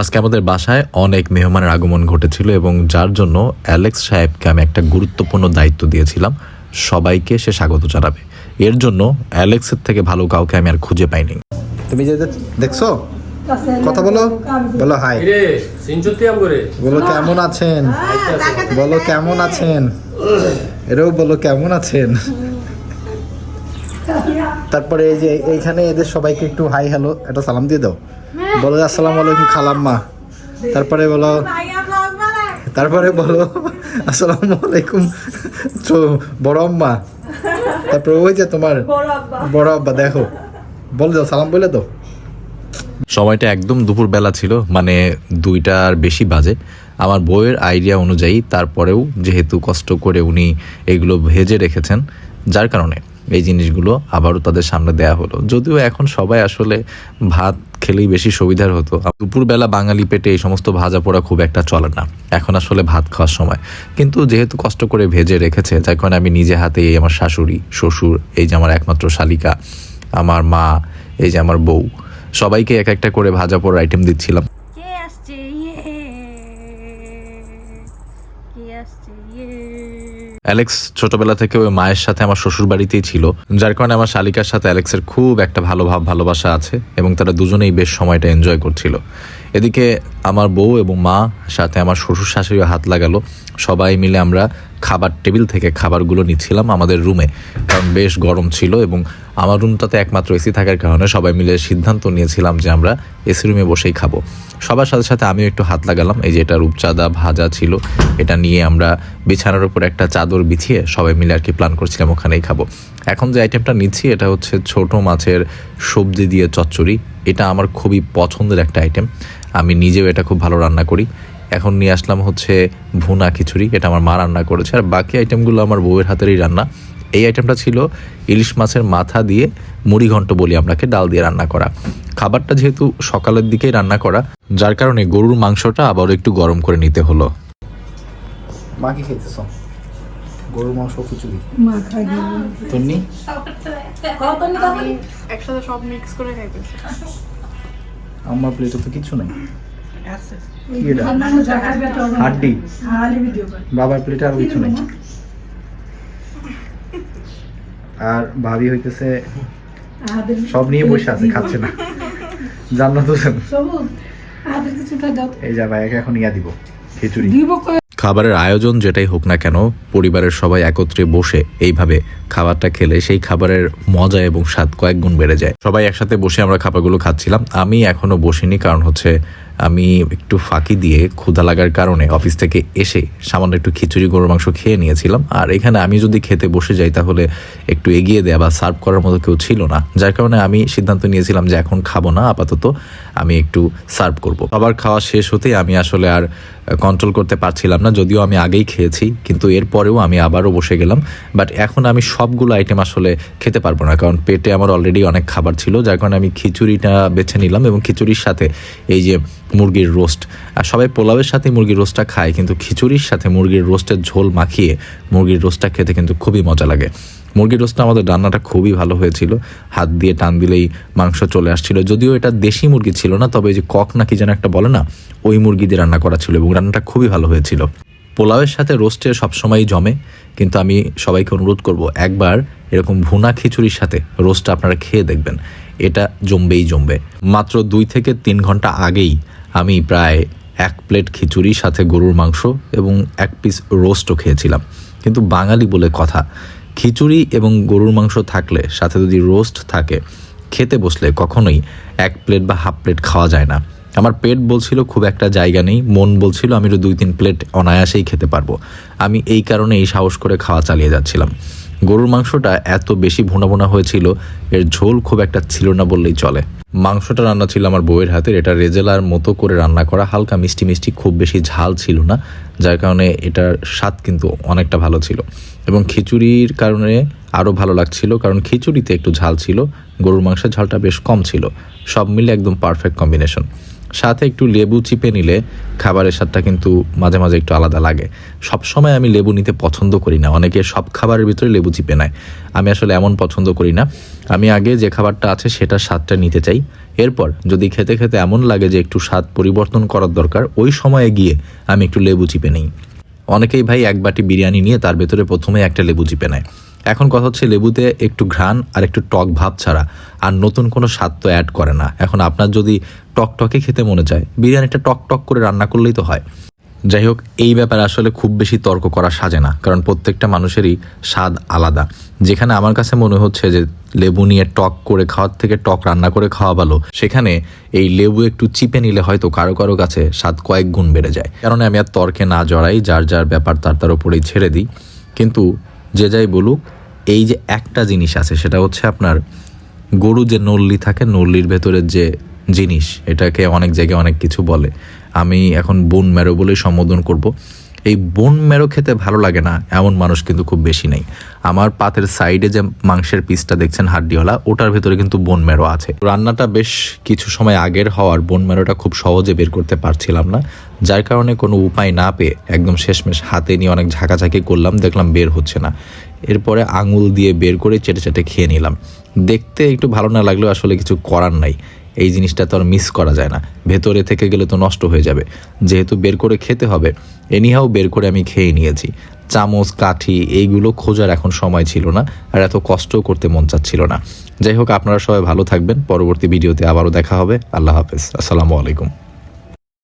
আজকে আমাদের বাসায় অনেক মেহমানের আগমন ঘটেছিল এবং যার জন্য অ্যালেক্স সাহেবকে আমি একটা গুরুত্বপূর্ণ দায়িত্ব দিয়েছিলাম। সবাইকে সে স্বাগত জানাবে। এর জন্য অ্যালেক্সের থেকে ভালো কাউকে আমি আর খুঁজে পাইনি। তুমি যে দেখছ? কথা বলো। বলো হাই রে সিনচুতি আম করে? বলো কেমন আছেন? বলো কেমন আছেন? এরাও বলো কেমন আছেন? তারপরে এই যে এইখানে এদের সবাইকে একটু হাই হ্যালো একটা সালাম দিয়ে দাও। বলো, আসসালামু আলাইকুম খালাম্মা। তারপরে বলো তারপরে বলো, আসসালামু আলাইকুম চো- বড় আম্মা। তারপরে ওই যে তোমার বড় আব্বা, দেখো। বলে দাও, সালাম বলে দাও। সময়টা একদম দুপুরবেলা ছিল মানে দুইটার বেশি বাজে। আমার বইয়ের আইডিয়া অনুযায়ী তারপরেও যেহেতু কষ্ট করে উনি এগুলো ভেজে রেখেছেন, যার কারণে এই জিনিসগুলো আবারও তাদের সামনে দেয়া হলো। যদিও এখন সবাই আসলে ভাত খেলেই বেশি সুবিধার হতো। দুপুরবেলা বাঙালি পেটে এই সমস্ত ভাজা পোড়া খুব একটা চলে না। এখন আসলে ভাত খাওয়ার সময়। কিন্তু যেহেতু কষ্ট করে ভেজে রেখেছে কারণে আমি নিজে হাতে এই আমার শাশুড়ি, শ্বশুর, এই যে আমার একমাত্র শালিকা, আমার মা, এই যে আমার বউ, সবাইকে এক একটা করে ভাজা পোড়া আইটেম দিচ্ছিলাম। অ্যালেক্স ছোটবেলা থেকে ওই মায়ের সাথে আমার শ্বশুর বাড়িতেই ছিল, যার কারণে আমার শালিকার সাথে অ্যালেক্সের খুব একটা ভালো ভাব, ভালোবাসা আছে এবং তারা দুজনেই বেশ সময়টা এনজয় করছিল। এদিকে আমার বউ এবং মা, সাথে আমার শ্বশুর শাশুড়িও হাত লাগালো, সবাই মিলে আমরা খাবার টেবিল থেকে খাবারগুলো নিচ্ছিলাম আমাদের রুমে। কারণ বেশ গরম ছিল এবং আমার রুমটাতে একমাত্র এসি থাকার কারণে সবাই মিলে সিদ্ধান্ত নিয়েছিলাম যে আমরা এসি রুমে বসেই খাব। সবার সাথে সাথে আমিও একটু হাত লাগালাম, এই যে এটা রূপচাঁদা ভাজা ছিল, এটা নিয়ে আমরা বিছানার উপর একটা চাদর বিছিয়ে সবাই মিলে আর কি প্ল্যান করছিলাম ওখানেই খাব। এখন যে আইটেমটা নিচ্ছি, এটা হচ্ছে ছোট মাছের সবজি দিয়ে চচ্চড়ি। এটা আমার খুবই পছন্দের একটা আইটেম আমি নিজেও এটা খুব ভালো রান্না করি। এখন নিয়ে আসলাম হচ্ছে ভুনা খিচুড়ি এটা আমার মা রান্না করেছে। আর বাকি আইটেমগুলো আমার বউয়ের হাতেরই রান্না। এই আইটেমটা ছিল ইলিশ মাছের মাথা দিয়ে মুড়ি ঘন্ট বলি আমরাকে ডাল দিয়ে রান্না করা। খাবারটা যেহেতু সকালের দিকেই রান্না করা যার কারণে গরুর মাংসটা আবারও একটু গরম করে নিতে হলো। মা কি খেতেছ? গরুর মাংস খিচুড়ি? তুমি একসাথে সব মিক্স করে খাইতেছে আমার প্লেটে তো কিছু নাই। আর ভাবি হইতেছে, সব নিয়ে বসে আছে, খাচ্ছে না। এই যা এখন ইয়া দিব, খিচুড়ি। খাবারের আয়োজন যেটাই হোক না কেন, পরিবারের সবাই একত্রে বসে এইভাবে খাবারটা খেলে, সেই খাবারের মজা এবং স্বাদ কয়েক গুণ বেড়ে যায়। সবাই একসাথে বসে আমরা খাবারগুলো খাচ্ছিলাম। আমি এখনও বসিনি, কারণ হচ্ছে আমি একটু ফাঁকি দিয়ে ক্ষুধা লাগার কারণে অফিস থেকে এসে সামান্য একটু খিচুড়ি গরুর মাংস খেয়ে নিয়েছিলাম। আর এখানে আমি যদি খেতে বসে যাই তাহলে একটু এগিয়ে দেয়া বা সার্ভ করার মতো কেউ ছিল না। যার কারণে আমি সিদ্ধান্ত নিয়েছিলাম যে এখন খাব না, আপাতত আমি একটু সার্ভ করব। আবার খাওয়া শেষ হতেই আমি আসলে আর কন্ট্রোল করতে পারছিলাম না, যদিও আমি আগেই খেয়েছি, কিন্তু এরপরেও আমি আবারও বসে গেলাম। বাট এখন আমি সবগুলো আইটেম আসলে খেতে পারব না, কারণ পেটে আমার অলরেডি অনেক খাবার ছিল, যার কারণে আমি খিচুড়িটা বেছে নিলাম এবং খিচুড়ির সাথে এই যে মুরগির রোস্ট। আর সবাই পোলাওয়ের সাথে মুরগির রোস্টটা খায়, কিন্তু খিচুড়ির সাথে মুরগির রোস্টের ঝোল মাখিয়ে মুরগির রোস্টটা খেতে কিন্তু খুবই মজা লাগে। মুরগির রোস্টটা আমাদের রান্নাটা খুবই ভালো হয়েছিল। হাত দিয়ে টান দিলেই মাংস চলে আসছিল। যদিও এটা দেশি মুরগি ছিল না, তবে এই যে কক নাকি যেন একটা বলে না, ওই মুরগি দিয়ে রান্না করা ছিল এবং রান্নাটা খুবই ভালো হয়েছিল। পোলাওয়ের সাথে রোস্টে সবসময়ই জমে, কিন্তু আমি সবাইকে অনুরোধ করব, একবার এরকম ভুনা খিচুড়ির সাথে রোস্টটা আপনারা খেয়ে দেখবেন। এটা জমবেই জমবে। মাত্র দুই থেকে তিন ঘণ্টা আগেই আমি প্রায় এক প্লেট খিচুড়ি সাথে গরুর মাংস এবং এক পিস রোস্টও খেয়েছিলাম। কিন্তু বাঙালি বলে কথা, খিচুড়ি এবং গরুর মাংস থাকলে, সাথে যদি রোস্ট থাকে, খেতে বসলে কখনোই এক প্লেট বা হাফ প্লেট খাওয়া যায় না। আমার পেট বলছিল, খুব একটা জায়গা নেই। মন বলছিল, আমি তো দুই তিন প্লেট অনায়াসেই খেতে পারব। আমি এই কারণে এই সাহস করে খাওয়া চালিয়ে যাচ্ছিলাম। গরুর মাংসটা এত বেশি ভুনা ভুনা হয়েছিল, এর ঝোল খুব একটা ছিল না বললেই চলে। মাংসটা রান্না ছিল আমার বউয়ের হাতের, এটা রেজেলার মতো করে রান্না করা, হালকা মিষ্টি মিষ্টি, খুব বেশি ঝাল ছিল না, যার কারণে এটার স্বাদ কিন্তু অনেকটা ভালো ছিল। এবং খিচুড়ির কারণে আরও ভালো লাগছিল, কারণ খিচুড়িতে একটু ঝাল ছিল, গরুর মাংসের ঝালটা বেশ কম ছিল, সব মিলে একদম পারফেক্ট কম্বিনেশন সাথে একটু লেবু চিপে নিলে খাবারের স্বাদটা কিন্তু মাঝে মাঝে একটু আলাদা লাগে। সব সময় আমি লেবু নিতে পছন্দ করি না। অনেকে সব খাবারের ভিতরে লেবু চিপে নেয়। আমি আসলে এমন পছন্দ করি না। আমি আগে যে খাবারটা আছে সেটা স্বাদটা নিতে চাই। এরপর যদি খেতে খেতে এমন লাগে যে একটু স্বাদ পরিবর্তন করার দরকার, ওই সময়ে গিয়ে আমি একটু লেবু চিপে নিই। অনেকেই ভাই এক বাটি বিরিয়ানি নিয়ে তার ভেতরে প্রথমে একটা লেবু চিপে নেয়। এখন কথা হচ্ছে লেবুতে একটু ঘ্রাণ আর একটু টক ভাব ছাড়া, আর নতুন কোনো স্বাদ তো অ্যাড করে না। এখন আপনার যদি টক টকে খেতে মনে চায় বিরিয়ানিটা টক টক করে রান্না করলেই তো হয়। যাই হোক, এই ব্যাপারে আসলে খুব বেশি তর্ক করা সাজে না, কারণ প্রত্যেকটা মানুষেরই স্বাদ আলাদা। যেখানে আমার কাছে মনে হচ্ছে যে লেবু নিয়ে টক করে খাওয়ার থেকে টক রান্না করে খাওয়া ভালো, সেখানে এই লেবু একটু চিপে নিলে হয়তো কারও কারও কাছে স্বাদ কয়েক গুণ বেড়ে যায়। কারণ আমি আর তর্কে না জড়াই, যার যার ব্যাপার তার তার উপরেই ছেড়ে দিই। কিন্তু যে যাই বলুক, এই যে একটা জিনিস আছে, সেটা হচ্ছে আপনার গরু যে নল্লি থাকে, নল্লির ভেতরের যে জিনিস, এটাকে অনেক জায়গায় অনেক কিছু বলে। আমি এখন বোন ম্যারো বলেই সম্বোধন করব। এই বোন মেরো খেতে ভালো লাগে না, এমন মানুষ কিন্তু খুব বেশি নেই। আমার পাতের সাইডে যে মাংসের পিসটা দেখছেন, হাড্ডিওয়ালা, ওটার ভেতরে কিন্তু বোন মেরো আছে। রান্নাটা বেশ কিছু সময় আগের হওয়ার বোন মেরোটা খুব সহজে বের করতে পারছিলাম না। যার কারণে কোনো উপায় না পেয়ে একদম শেষমেশ হাতে নিয়ে অনেক ঝাঁকাঝাঁকি করলাম, দেখলাম বের হচ্ছে না। এরপরে আঙুল দিয়ে বের করে চেটে চেটে খেয়ে নিলাম। দেখতে একটু ভালো না লাগলেও আসলে কিছু করার নাই। এই জিনিসটা তো আর মিস করা যায় না। ভেতরে থেকে গেলে তো নষ্ট হয়ে যাবে। যেহেতু বের করে খেতে হবে এনিহাও বের করে আমি খেয়ে নিয়েছি। চামচ, কাঠি, এইগুলো খোঁজার এখন সময় ছিল না, আর এত কষ্টও করতে মন চাচ্ছিল না। যাই হোক, আপনারা সবাই ভালো থাকবেন। পরবর্তী ভিডিওতে আবারও দেখা হবে। আল্লাহ হাফেজ। আসসালামু আলাইকুম।